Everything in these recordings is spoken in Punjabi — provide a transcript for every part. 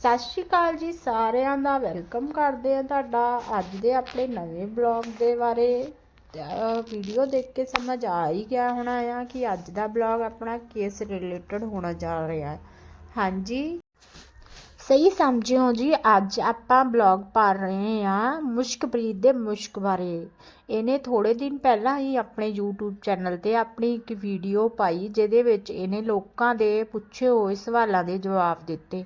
ਸਤਿ ਸ਼੍ਰੀ ਅਕਾਲ ਜੀ ਸਾਰਿਆਂ ਦਾ। ਵੈਲਕਮ ਕਰਦੇ ਆ ਤੁਹਾਡਾ ਅੱਜ ਦੇ ਆਪਣੇ ਨਵੇਂ ਬਲੌਗ ਦੇ ਬਾਰੇ। ਵੀਡੀਓ ਦੇਖ ਕੇ ਸਮਝ ਆ ਹੀ ਗਿਆ ਹੋਣਾ ਆ ਕਿ ਅੱਜ ਦਾ ਬਲੌਗ ਆਪਣਾ ਕਿਸ ਰਿਲੇਟਡ ਹੋਣਾ ਜਾ ਰਿਹਾ। ਹੈ ਹਾਂਜੀ। ਸਹੀ ਸਮਝਿਓ ਜੀ, ਅੱਜ ਆਪਾਂ ਬਲੌਗ ਪਾ ਰਹੇ ਹਾਂ ਮੁਸ਼ਕਪ੍ਰੀਤ ਦੇ ਮੁਸ਼ਕ ਬਾਰੇ। ਇਹਨੇ ਥੋੜੇ ਦਿਨ ਪਹਿਲਾਂ ਹੀ ਆਪਣੇ YouTube ਚੈਨਲ ਤੇ ਆਪਣੀ ਇੱਕ ਵੀਡੀਓ ਪਾਈ, ਜਿਹਦੇ ਵਿੱਚ ਇਹਨੇ ਲੋਕਾਂ ਦੇ ਪੁੱਛੇ ਹੋਏ ਸਵਾਲਾਂ ਦੇ ਜਵਾਬ ਦਿੱਤੇ।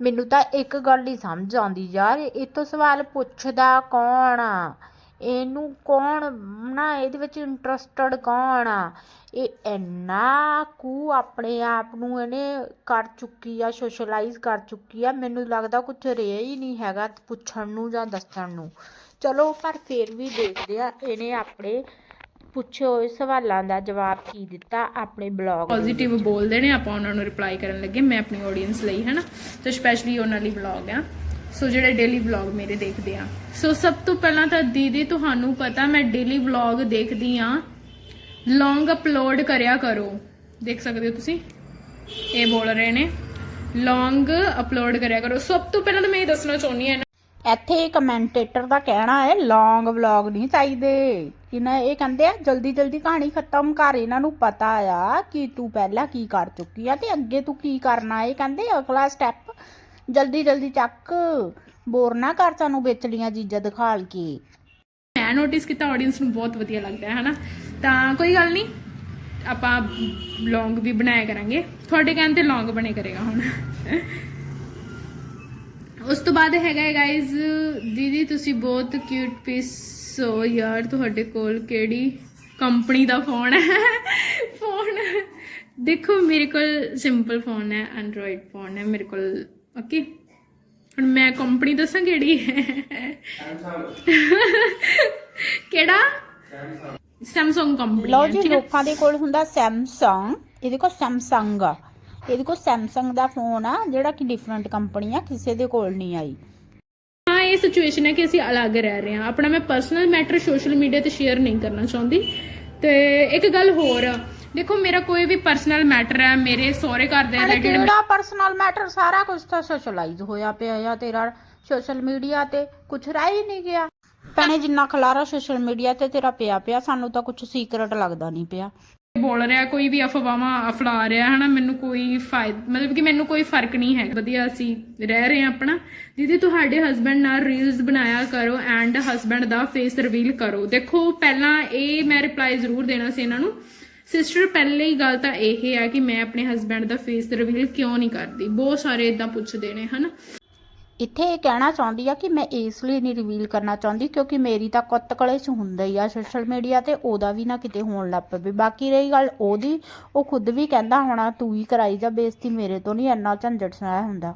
ਮੈਨੂੰ ਤਾਂ ਇੱਕ ਗੱਲ ਹੀ ਸਮਝ ਆਉਂਦੀ ਯਾਰ, ਇਹ ਤੋਂ ਸਵਾਲ ਪੁੱਛਦਾ ਕੌਣ ਆ? ਇਹਨੂੰ ਕੌਣ ਨਾ, ਇਹਦੇ ਵਿੱਚ ਇੰਟਰਸਟਡ ਕੌਣ ਆ? ਇਹ ਇੰਨਾ ਕੁ ਆਪਣੇ ਆਪ ਨੂੰ ਇਹਨੇ ਕਰ ਚੁੱਕੀ ਆ ਸੋਸ਼ਲਾਈਜ਼ ਕਰ ਚੁੱਕੀ ਆ, ਮੈਨੂੰ ਲੱਗਦਾ ਕੁਝ ਰਿਹਾ ਹੀ ਨਹੀਂ ਹੈਗਾ ਪੁੱਛਣ ਨੂੰ ਜਾਂ ਦੱਸਣ ਨੂੰ। ਚਲੋ, ਪਰ ਫਿਰ ਵੀ ਦੇਖਦੇ ਆ, ਇਹਨੇ ਆਪਣੇ ਪੁੱਛੇ ਹੋਏ ਸਵਾਲਾਂ ਦਾ ਜਵਾਬ ਕੀ ਦਿੱਤਾ ਆਪਣੇ ਬਲੌਗ ਪੋਜ਼ਿਟਿਵ ਬੋਲਦੇ ਨੇ ਆਪਾਂ ਉਹਨਾਂ ਨੂੰ ਰਿਪਲਾਈ ਕਰਨ ਲੱਗੇ ਮੈਂ ਆਪਣੀ ਆਡੀਅנס ਲਈ ਹੈ ਨਾ ਤੇ ਸਪੈਸ਼ਲੀ ਉਹਨਾਂ ਲਈ ਵਲੌਗ ਆ। ਸੋ ਜਿਹੜੇ ਡੇਲੀ ਵਲੌਗ ਮੇਰੇ ਦੇਖਦੇ ਆ। ਸੋ ਸਭ ਤੋਂ ਪਹਿਲਾਂ ਤਾਂ ਦੀਦੀ ਤੁਹਾਨੂੰ ਪਤਾ ਮੈਂ ਡੇਲੀ ਵਲੌਗ ਦੇਖਦੀ ਆ। ਲੌਂਗ ਅਪਲੋਡ ਕਰਿਆ ਕਰੋ। ਦੇਖ ਸਕਦੇ ਹੋ ਤੁਸੀਂ? ਇਹ ਬੋਲ ਰਹੇ ਨੇ। ਲੌਂਗ ਅਪਲੋਡ ਕਰਿਆ ਕਰੋ। ਸਭ ਤੋਂ ਪਹਿਲਾਂ ਤਾਂ ਮੈਂ ਇਹ ਦੱਸਣਾ ਚਾਹੁੰਦੀ ਹਾਂ ਇੱਥੇ ਕਮੈਂਟੇਟਰ ਦਾ ਕਹਿਣਾ ਹੈ ਲੌਂਗ ਵਲੌਗ ਨਹੀਂ ਚਾਹੀਦੇ। ਇਹਨਾਂ ਇਹ ਕਹਿੰਦੇ ਆ, ਜਲਦੀ ਜਲਦੀ ਕਹਾਣੀ ਖਤਮ ਕਰ, ਇਹਨਾਂ ਨੂੰ ਪਤਾ ਆ ਕਿ ਤੂੰ ਪਹਿਲਾਂ ਕੀ ਕਰ ਚੁੱਕੀ ਆ ਤੇ ਅੱਗੇ ਤੂੰ ਕੀ ਕਰਨਾ। ਇਹ ਕਹਿੰਦੇ ਅਗਲਾ ਸਟੈਪ ਜਲਦੀ ਜਲਦੀ ਚੱਕ, ਬੋਰ ਨਾ ਕਰ ਸਾਨੂੰ ਵਿਚਲੀਆਂ ਚੀਜ਼ਾਂ ਦਿਖਾਲ ਕੇ। ਮੈਂ ਨੋਟਿਸ ਕੀਤਾ ਆਡੀਅנס ਨੂੰ ਬਹੁਤ ਵਧੀਆ ਲੱਗਦਾ ਹੈ ਹਨਾ? ਤਾਂ ਕੋਈ ਗੱਲ ਨਹੀਂ, ਆਪਾਂ ਲੌਂਗ ਵੀ ਬਣਾਇਆ ਕਰਾਂਗੇ। ਤੁਹਾਡੇ ਕਹਿਣ ਤੇ ਲੌਂਗ ਬਣੇ ਕਰੇਗਾ ਹੁਣ। ਉਸ ਤੋਂ ਬਾਅਦ ਹੈਗਾ ਹੈ ਗਾਇਜ਼ ਦੀਦੀ, ਤੁਸੀਂ ਬਹੁਤ ਕਿਊਟ ਪੀਸ ਹੋ ਯਾਰ ਤੁਹਾਡੇ ਕੋਲ ਕਿਹੜੀ ਕੰਪਨੀ ਦਾ ਫੋਨ ਹੈ? ਫੋਨ ਦੇਖੋ ਮੇਰੇ ਕੋਲ ਸਿੰਪਲ ਫੋਨ ਹੈ ਐਂਡਰੋਇਡ ਫੋਨ ਹੈ ਮੇਰੇ ਕੋਲ ਓਕੇ ਹੁਣ ਮੈਂ ਕੰਪਨੀ ਦੱਸਾਂ ਕਿਹੜੀ ਹੈ? ਕਿਹੜਾ? ਸੈਮਸੰਗ ਕੰਪਨੀ ਲਓ ਜੀ ਲੋਕਾਂ ਦੇ ਕੋਲ ਹੁੰਦਾ ਸੈਮਸੰਗ ਇਹਦੇ ਕੋਲ ਸੈਮਸੰਗ ਆ। ਇਹਦੇ ਕੋਲ ਸੈਮਸੰਗ ਦਾ ਫੋਨ ਆ ਜਿਹੜਾ ਕਿ ਡਿਫਰੈਂਟ ਕੰਪਨੀ ਆ ਕਿਸੇ ਦੇ ਕੋਲ ਨਹੀਂ ਆਈ। ਇਹ ਸਿਚੁਏਸ਼ਨ ਹੈ ਕਿ ਅਸੀਂ ਅਲੱਗ ਰਹਿ ਰਹੇ ਹਾਂ। ਆਪਣਾ ਮੈਂ ਪਰਸਨਲ ਮੈਟਰ ਸੋਸ਼ਲ ਮੀਡੀਆ ਤੇ ਸ਼ੇਅਰ ਨਹੀਂ ਕਰਨਾ ਚਾਹੁੰਦੀ। ਤੇ ਇੱਕ ਗੱਲ ਹੋਰ ਦੇਖੋ ਮੇਰਾ ਕੋਈ ਵੀ ਪਰਸਨਲ ਮੈਟਰ ਹੈ ਮੇਰੇ ਸਹੁਰੇ ਘਰ ਦੇ ਅਰੇ ਰਿਲੇਟਡ ਕਿਹੜਾ ਪਰਸਨਲ ਮੈਟਰ ਸਾਰਾ ਕੁਝ ਤਾਂ ਸੋਸ਼ਲਾਈਜ਼ ਹੋਇਆ ਪਿਆ ਆ। ਤੇਰਾ ਸੋਸ਼ਲ ਮੀਡੀਆ ਤੇ ਕੁਝ ਰਹਿ ਹੀ ਨਹੀਂ ਗਿਆ। ਭੈਣੇ ਜਿੰਨਾ ਖਲਾਰਾ ਸੋਸ਼ਲ ਮੀਡੀਆ ਤੇ ਤੇਰਾ ਪਿਆ ਪਿਆ ਸਾਨੂੰ ਤਾਂ ਕੁਝ ਸੀਕ੍ਰੇਟ ਲੱਗਦਾ ਨਹੀਂ ਪਿਆ। ਬੋਲ ਰਿਹਾ, ਕੋਈ ਵੀ ਅਫਵਾਹਾਂ ਅਫਲਾ ਰਿਹਾ, ਹਨਾ, ਮੈਨੂੰ ਕੋਈ ਫਾਇਦਾ, ਮਤਲਬ ਕਿ ਮੈਨੂੰ ਕੋਈ ਫ਼ਰਕ ਨਹੀਂ ਹੈ ਵਧੀਆ ਅਸੀਂ ਰਹਿ ਰਹੇ ਹਾਂ ਆਪਣਾ। ਦੀਦੀ, ਤੁਹਾਡੇ ਹਸਬੰਡ ਨਾਲ ਰੀਲਸ ਬਣਾਇਆ ਕਰੋ ਐਂਡ ਹਸਬੰਡ ਦਾ ਫੇਸ ਰਿਵੀਲ ਕਰੋ। ਦੇਖੋ, ਪਹਿਲਾਂ ਇਹ ਮੈਂ ਰਿਪਲਾਈ ਜ਼ਰੂਰ ਦੇਣਾ ਸੀ ਇਹਨਾਂ ਨੂੰ। ਸਿਸਟਰ ਪਹਿਲੇ ਹੀ ਗੱਲ ਤਾਂ ਇਹ ਹੈ ਕਿ ਮੈਂ ਆਪਣੇ ਹਸਬੰਡ ਦਾ ਫੇਸ ਰਿਵੀਲ ਕਿਉਂ ਨਹੀਂ ਕਰਦੀ? ਬਹੁਤ ਸਾਰੇ ਇਦਾਂ ਪੁੱਛਦੇ ਨੇ, ਹਨਾ। ਇੱਥੇ ਇਹ ਕਹਿਣਾ ਚਾਹੁੰਦੀ ਆ ਕਿ ਮੈਂ ਇਸ ਲਈ ਨਹੀਂ ਰਿਵੀਲ ਕਰਨਾ ਚਾਹੁੰਦੀ ਕਿਉਂਕਿ ਮੇਰੀ ਤਾਂ ਕੁੱਤ ਕਲੇ ਚ ਹੁੰਦਾ ਹੀ ਆ ਸੋਸ਼ਲ ਮੀਡੀਆ ਤੇ, ਉਹਦਾ ਵੀ ਨਾ ਕਿਤੇ ਹੋਣ ਲੱਗ ਪਵੇ। ਬਾਕੀ ਰਹੀ ਗੱਲ ਉਹਦੀ, ਉਹ ਖੁਦ ਵੀ ਕਹਿੰਦਾ ਹੋਣਾ, ਤੂੰ ਹੀ ਕਰਾਈ ਜਾ ਬੇਇੱਜ਼ਤੀ, ਮੇਰੇ ਤੋਂ ਨਹੀਂ ਇੰਨਾ ਝੰਜਟ ਸੁਣਾਇਆ ਹੁੰਦਾ।